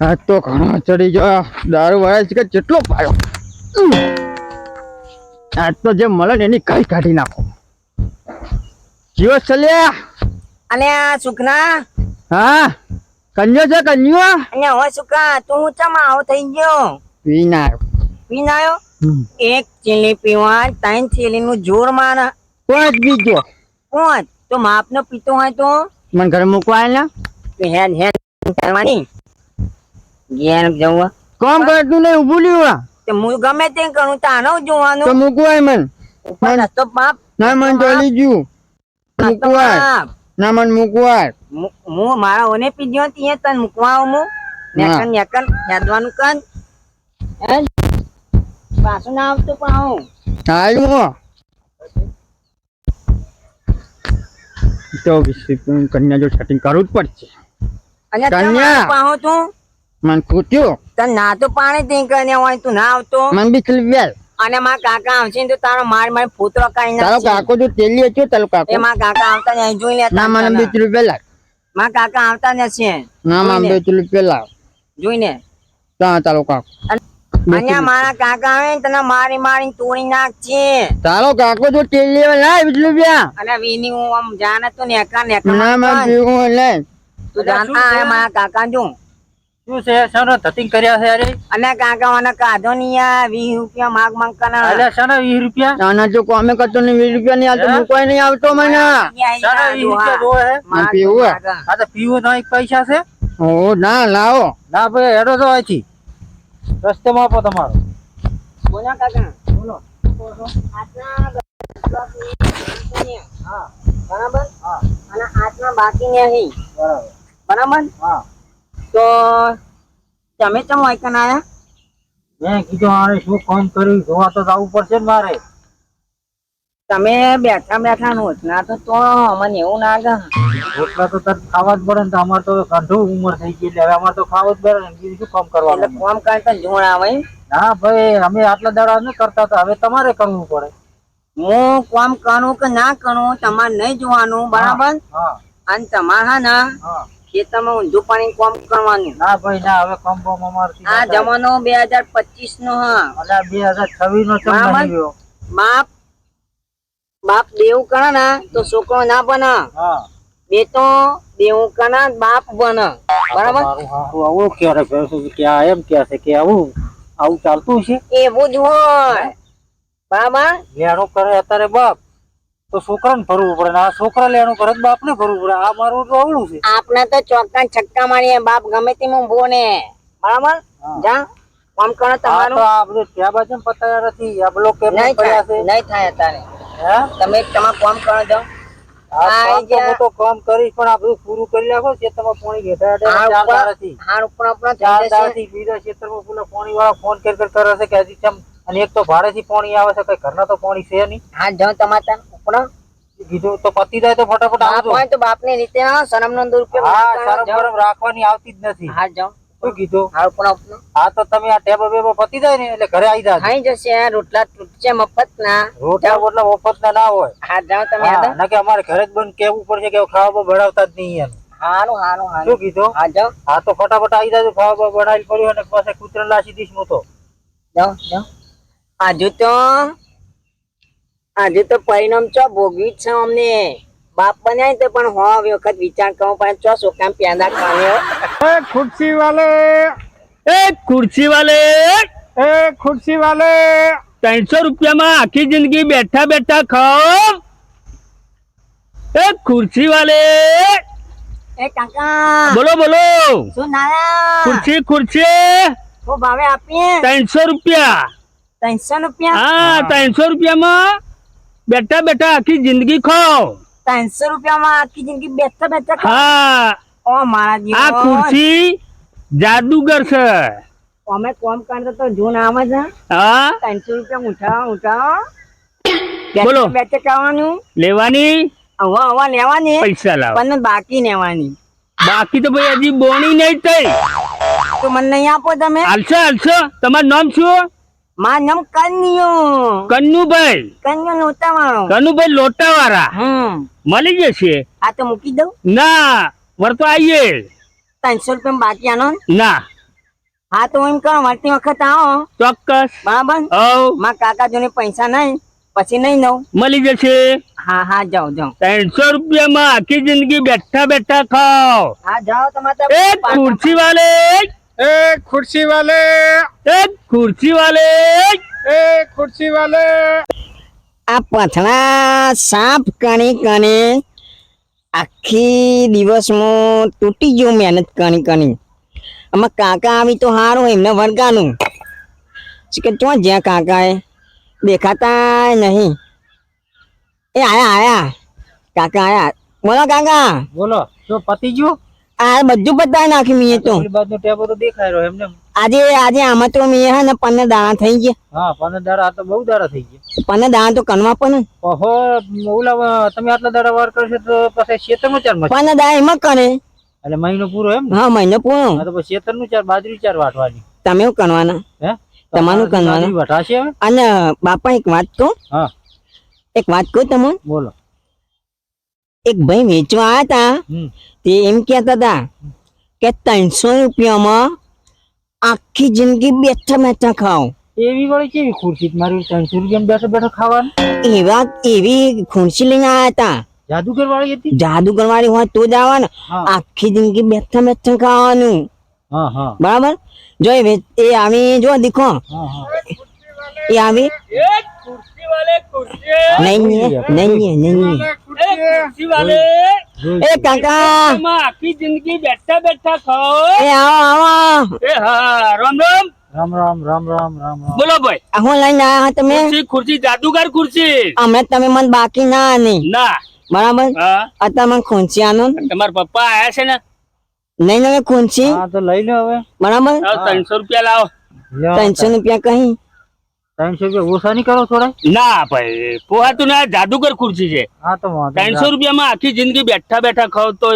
આ તો ઘણો ચડી ગયો. દારૂ વાળા છે કે જેટલો પાયો. આજ તો જે મળે ને એની કઈ કાઢી નાખો. જીવો ચલ્યા અને સુખના? હા? કન્યો છે કન્યો? અને હવે સુખા. તું ચમ આવો થઈ ગયો. વિનાયો ના હમ. એક ચીલી પીવા ત્રણ ચીલી નું જોર માર. પાંચ બીજો? કોણ? તો માપનો પીતો હોય તો? મને ઘરે મૂકવા ને હેન હેન કરવાની. ઘેર જવું કોમ કરતું નહીં ઉભું લ્યું તો હું ગમે તે કરું તાનો જોવાનું. તો આય મન. રસ્તો બાપ. ના મન ચાલી ગયું. રસ્તો મૂકવા આય. બાપ. ના મન મૂકવા મુ- હું મારા ઓને પીધ્યો તીએ તને મૂકવા હું. નેકન નેકન યાદવાનું કન પાછું ના આવતું આવું. આવ્યું તો કન્યા જો સેટિંગ કરવું જ પડશે. કન્યા. પાહો તું મન ખૂટ્યું તને ના તો પાણી તી કરીને હોય તું ના આવતો. મન બી વેલ અને મારા કાકા આવશે ને તો તારો માર માર ફૂતરો કાઢી તારો કાકો જો તેલી હતો તારો કાકો. એ મારા કાકા આવતા ને જોઈ લેતા ના મને બી બીસ રૂપિયા મારા કાકા આવતા ને છે. ના મને બી બીસ રૂપિયા જોઈ ને તા તારો કાકો. અહીંયા મારા કાકા આવે ને તને મારી મારી તોડી નાખશે તારો કાકો જો તેલી ના બીસ બ્યા અને વીની હું આમ જાન તો નેકા નેકા ના મને કર. લે તું જાણતા આ મારા કાકા જો. શું છે? શાનો ધતિંગ કર્યા છે અરે અને કાકા મને કાઢો નહીં આ વીસ રૂપિયા માગ માંગ કના અલે શાના વીસ રૂપિયા? નાના જો કોમે કરતો ને વીસ રૂપિયા નહીં આવતો હે? મૂકવાય નહીં આવતો મને. શાના વીસ રૂપિયા જોવે હે? પીવું હે. આ તો પીવું તો એક પૈસા છે? ઓ ના લાવો. ના ભાઈ હેડો તો આથી રસ્તે માં આપો તમારો. બોલો કાકા. બોલો. બરાબર? હા અને આજના બાકી નહીં. બરાબર. બરાબર? હા. તો તમે ચમ વાયકન આયા? મેં કીધું આને શું કામ કર્યું? જોવા તો જવું પડશે ને મારે. તમે બેઠા બેઠા નોચના તો તો અમને એવું લાગે રોટલા તો તર ખાવા જ પડે ને તો અમારે તો કંઠું ઉંમર થઈ ગઈ એટલે હવે અમાર તો ખાવા જ પડે ને બીજું શું કામ એટલે કામ કોમ તો જોણ આવે ના ભાઈ અમે આટલા દાડા ન કરતા તો હવે તમારે કરવું પડે. હું કોમ કરું કે ના કરું તમારે નહીં જોવાનું બરાબર? અને તમારે હા. ના ખેતરમાં ઊંધું પાણી કોમ કરવાનું. ના ભાઈ ના હવે કોમ કોમ અમારથી આ જમાનો બે હજાર પચીસ નો હા હજાર છવ્વીસ નો ચમ નહીં ગયો બાપ બાપ દેવ કરે ના તો છોકરો ના બને. હા. બે તો દેવું કરે બાપ બને. બરાબર? આવું ક્યારે ભેંસું કે આ એમ કે છે કે આવું આવું ચાલતું છે? એવું જ હોય. બરાબર ઘેરો કરે અત્યારે બાપ. તો છોકરાને ભરવું પડે ને આ છોકરા લેવાનું કરે તો બાપને ભરવું પડે. આ મારું તો અવળું છે. આપના તો ચોક્કા છક્કા મારીએ બાપ ગમે તેમ ઊભો ને. બરાબર? જા કામ કરો તો તમારું. આ બધું ત્યાં બાજુ પતાયા નથી. આ બ્લોક કે નહીં થાય પડ્યા છે? નહીં થાય તારે હે? તમે તમારું કામ કરો જાઓ. તો હું તો કામ કરીશ પણ આ બધું પૂરું કરી નાખો ખેતરમાં પાણી ઘેટા હાર ચાર ઉપર દાડાથી હાર ઉપર ઉપર થઈ ચાર જશે. દાડાથી બીજા ખેતરમાં પેલા પાણી વાળા ફોન કર છે કે હજી ચમ અને એક તો ભાડેથી પાણી આવે છે કઈ ઘરના તો પાણી છે નહીં. હા જાઓ તમારે ઉપર કીધું તો પતી જાય તો ફટાફટ આવજો. હોય તો બાપની રીતે ના શરમ નો દુરુપયોગ હા. શરમ. બરમ રાખવાની આવતી જ નથી. હા જાઓ. શું કીધું? હાર ઉપર ઉપર હા તો તમે આ ટેબો બેબો પતી જાય ને એટલે ઘરે આવી જાજો. ખાઈ જશે આ રોટલા તૂટશે મફત ના રોટલા બોટલા મફત ના ના હોય. હા જાઓ તમે હા, ના કે અમારે ઘરે જ બંધ કેવું પડશે કે ખાવા બનાવતા જ નહીં એમ. હારું હારું હારું. શું કીધું? હા જાઓ. હા તો ફટાફટ આવી જાજો ખાવા બનાવી પડ્યું અને પાસે કૂતરા લાસી દઈશ હું તો. જાઓ જાઓ. આજુ તો આજે તો પરિણામ ચો ભોગવી છે અમને. બાપ બન્યા તો પણ હો વખત વિચાર કરો પણ ચો સોકામ પ્યાદા ખાને ખુરશી વાલે. એ ખુરશી વાલે. એ ખુરશી વાલે. ત્રણસો રૂપિયામાં આખી જિંદગી બેઠા બેઠા ખાવ એ ખુરશી વાલે. એ કાકા. બોલો બોલો. શું નાયા? ખુરશી ખુરશી. ભાવે આપીએ. ત્રણસો રૂપિયા. ત્રણસો રૂપિયા? હા ત્રણસો રૂપિયામાં બેઠા બેઠા આખી જિંદગી ખાઓ. ત્રણસો રૂપિયામાં આખી જિંદગી બેઠા બેઠા હા. ઓ મારા આ ખુરશી જાદુગર છે. અમે કોમ કરતા તો જૂન આવે છે હા? ત્રણસો રૂપિયા ઉઠાવો ઉઠાવો. બોલો. બેઠે ખાવાનું. લેવાની? હવા હવા લેવાની. પૈસા લાવ. પણ બાકી લેવાની. બાકી તો ભાઈ હજી બોણી નહીં થઈ. તો મને નહીં આપો તમે. હાલશો હાલશો. તમારું નામ શું? મારું નામ કન્યો. કન્નુભાઈ કન્યુ નહોતા વાળો કનુભાઈ લોટા વાળા હમ. મળી જશે આ તો મૂકી દઉં. ના વળતો આવીએ ત્રણસો રૂપિયા બાકી આનો ના? હા તો એમ કરો મળતી વખત આવો. ચોક્કસ. બરાબર? હવ. માં કાકા જોને પૈસા નહીં પછી નહીં નવ મળી જશે હા હા જાઓ જાઓ. ત્રણસો રૂપિયામાં આખી જિંદગી બેઠા બેઠા ખાઓ. હા જાઓ તમારે એ ખુરશી વાલે એ कुर्सी वाले એ कुर्सी वाले એ कुर्सी वाले આ પથણા સાફ કણી કણી આખી દિવસમાં તૂટી ગયું મહેનત કણી કણી. આમાં કાકા આવી તો સારું એમને વળગાનું કે ચો જ્યાં કાકા એ? દેખાતા નહીં. એ આયા આયા. કાકા આયા. બોલો કાકા. બોલો તો પતી ગયું? આ બધું બતાવી નાખ્યું મેં તો. પેલી ટેબો તો દેખાય રહ્યો એમને. આજે આજે આમાં તો મેં હે ને પંદર દાણા થઈ ગયા. હા પંદર દાણા આ તો બહુ દાડા થઈ ગયા. પંદર દાણા તો કનવા પણ ઓહો ઓલા તમે આટલા દાડા વાર કરશો તો પછી શેતરનું ચાર પંદર દાણા એમાં કરે. એટલે મહિનો પૂરો એમ હા મહિનો પૂરો. તો પછી શેતરનું ચાર બાજરી ચાર વાટવાની. તમે એવું કરવાના હે? તમારું કરવાનું. વટાશે અને બાપા એક વાત કહું? હા. એક વાત કહું તમને? બોલો. એક ભાઈ વેચવા આવ્યા હતા તે એમ કહેતા હતા કે ત્રણસો રૂપિયામાં આખી જિંદગી બેઠા બેઠા ખાઓ. એવી વળી કેવી ખુરશી? મારી ત્રણસો રૂપિયા બેઠો બેઠો ખાવાનું? એવા એવી ખુરશી લઈને આવ્યા હતા જાદુગર વાળી હતી? જાદુગર વાળી હોય તો જ આવે ને આખી જિંદગી બેઠા બેઠા ખાવાનું. હા હા. બરાબર? જો એ આવી જો દીખો. હા હા. એ આવી. એ ખુરશી વાલે ખુરશી. નહીં નહીં નહીં નહીં. એ કાકા આખી જિંદગી બેઠા બેઠા ખાઓ એ આવો આવો એ હા રામ રામ રામ રામ રામ રામ રામ બોલો ભાઈ હું લઈને આયા તમે ખુરશી જાદુગર ખુરશી અમે તમે મન બાકી ના આની ના બરાબર અત્યારે મને ખુંચી આનો તમારા પપ્પા આયા છે ને નહીં નવે ખુંચી હા તો લઈ લો હવે બરાબર ત્રણસો રૂપિયા લાવો ત્રણસો રૂપિયા કહી ત્રણસો રૂપિયા ઓછા નહીં કરો થોડા? ના ભાઈ પોહાતું ના જાદુગર ખુરશી છે. હા તો ત્રણસો રૂપિયામાં આખી જિંદગી બેઠા બેઠા ખાવ તો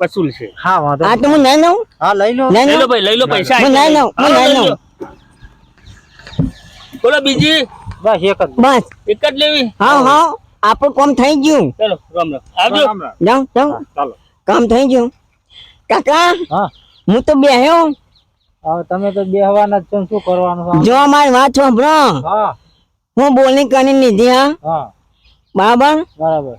વસૂલ છે. હા વાંધો આ તો હું નહીં લઉં હા લઈ લો. લઈ લો ભાઈ લઈ લો પૈસા. હું નહીં લઉં, હું નહીં લઉં. બોલો બીજી. બસ એક જ. બસ. એક જ લેવી? હા હા આપણું કામ થઈ ગયું. ચલો રામ રામ. આવજો. જાઉં જાઉં ચાલો. કામ થઈ ગયું. કાકા હા. હું તો બેહ્યો. તમે તો બેહવાના છો શું કરવાનું જો મારી વાત સાંભળો. હા. હું બોલી કરી લીધી હા? હા. બરાબર? બરાબર.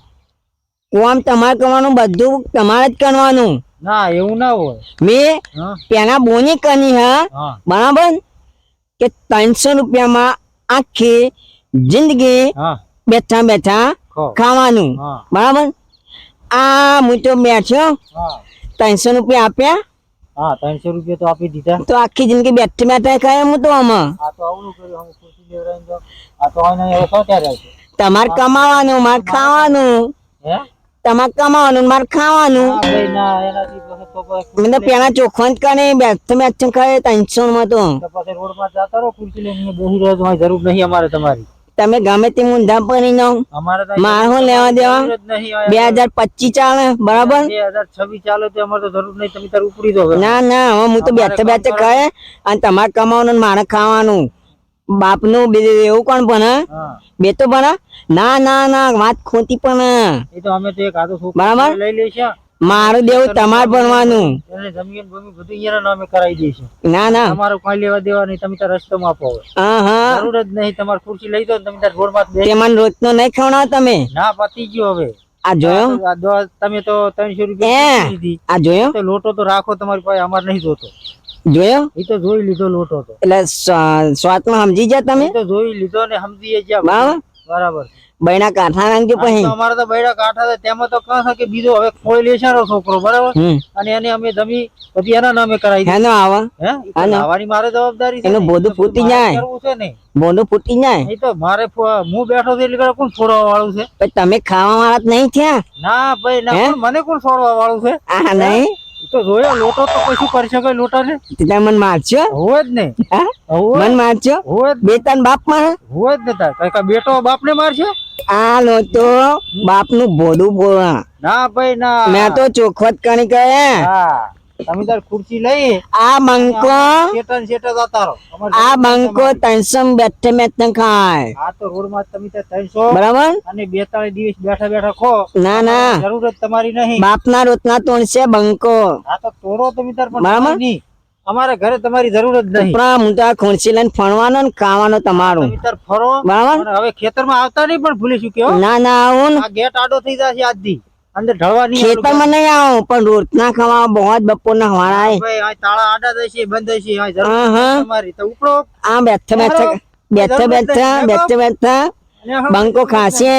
કોમ તમારે કરવાનું બધું તમારે જ કરવાનું. ના એવું ના હોય. મેં પેલા બોની કરી હા? બરાબર? કે ત્રણસો રૂપિયામાં આખી જિંદગી બેઠા બેઠા ખાવાનું. બરાબર? આ હું તો બેઠ્યો હા. ત્રણસો રૂપિયા આપ્યા. હા ત્રણસો રૂપિયા તો આપી દીધા. તો આખી જિંદગી બેઠી બેઠા ખાય હું તો આમાં? આ તો આવું કર્યું અમે ખુશી લેવડાવીને તો આ તો હવે શું ત્યારે આવશે? તમારે કમાવાનું મારે ખાવાનું. હે? તમારે કમાવાનું મારે ખાવાનું. ના ના મને પેલા ચોખ્ખો જ કરે બેઠા બેઠા ખાય ત્રણસો માં તો પછી રોડમાં જતા રહો ખુરશી લઈને બહુ જરૂર નહીં અમારે તમારી. તમે ગમે તે મુંધા પડી નો અમારે તો લેવા દેવા? બે હજાર પચીસ ચાલે બરાબર? બે હજાર છવ્વીસ ચાલે તો અમારે તો જરૂર નહીં તમે તાર ઉપડી દો ના ના હવે હું તો બેઠે બેઠે કહે અને તમારે કમાવાનું મારે ખાવાનું. બાપનું બીજું એવું કોણ ભણે? બે તો ભણે? ના ના ના વાત ખોટી પણ. બરાબર. લઈ લઈશું. મારું દેવું તમારે ભણવાનું. એટલે જમીન ભૂમિ બધું અહીંયા નામે કરાવી દઈશું ના ના. તમારું કોઈ લેવા દેવા નહીં તમે તાર રસ્તોમાં આપો હા હા. જરૂર જ નહીં તમારે ખુરશી લઈ દો તમે તાર તે મને રોજ નો નહીં ખવડાવો તમે. ના પતી ગયો હવે. આ જોયો? તમે તો ત્રણસો રૂપિયા આ જોયો? તો લોટો તો રાખો તમારી પાસે અમારે નહીં જોતો. જોયો? એ તો જોઈ લીધો લોટો તો. એટલે સ્વા- સ્વાદમાં સમજી ગયા તમે? તો જોઈ લીધો ને સમજી ગયા બરાબર? બરાબર. બૈના કાંઠા નાખજો આ પછી? અમારે તો બૈરા કાંઠા છે તેમાં તો કહે કે બીજો હવે ખોઈ લેશે ને છોકરો બરાબર? અને એને અમે જમી પછી એના નામે કરાવી આવા. હે? ઈ તો હા ને. લાવવાની મારે જવાબદારી છે એનું. બોધું ફૂટી જાય. કરવું છે નહીં મોઢું ફૂટી જાય. એ તો મારે હું બેઠો છું એટલે કોણ છોડવા વાળું છે? તમે ખાવા વાળા જ નહીં થયા? ના ભાઈ ના મને કોણ છોડવા વાળું છે? આ નહીં? તો જોયો લોટો તો કશું કરી શકે લોટા ને તે મન મારશો હોય જ ને. મને મારશો હોય બે ત્રણ બાપમાં હોય જ ને બેટો બાપને મારશે? આ લો તો બાપનું બોડું બોલા ના ભાઈ ના. મેં તો ચોખવટ કરી હા. તમે તાર ખુરશી લઈ આ મંકો શેટા ને જતા રહો. આ મંકો ત્રણસો બેઠે બેઠે ખાય. આ તો રોડમાં તમે તે ત્રણસો બરાબર? અને બેતાળીસ દિવસ બેઠા બેઠા ખો. ના ના. જરૂરત તમારી નહીં. બાપના રોટના તોડશે બંકો. આ તો તોડો તમે તાર પણ બરાબર. અમારે ઘરે તમારી જરૂર જ નહીં. પણ હું તો આ ખુરશી લઈને ફણવાનો ને ખાવાનો તમારું. તમે ફરો. બરાબર? હવે ખેતરમાં આવતા નહીં પણ ભૂલી શું હો. ના ના આવું ગેટ આડો થઈ જશે આજથી. અંદર ઢળવા નહીં ખેતરમાં નહીં આવું પણ રોટના ખાવા બહુ જ બપોરના વાળા ભાઈ આ તાળા આડા થશે બંધ થશે આ તમારી. તો ઉપડો. આ બેઠા બેઠા બેઠા બેઠા બેઠા બેઠા. બંકો ખાશે.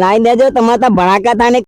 લાવી દેજો તમારે ભણાકા ભડાકા થાય ને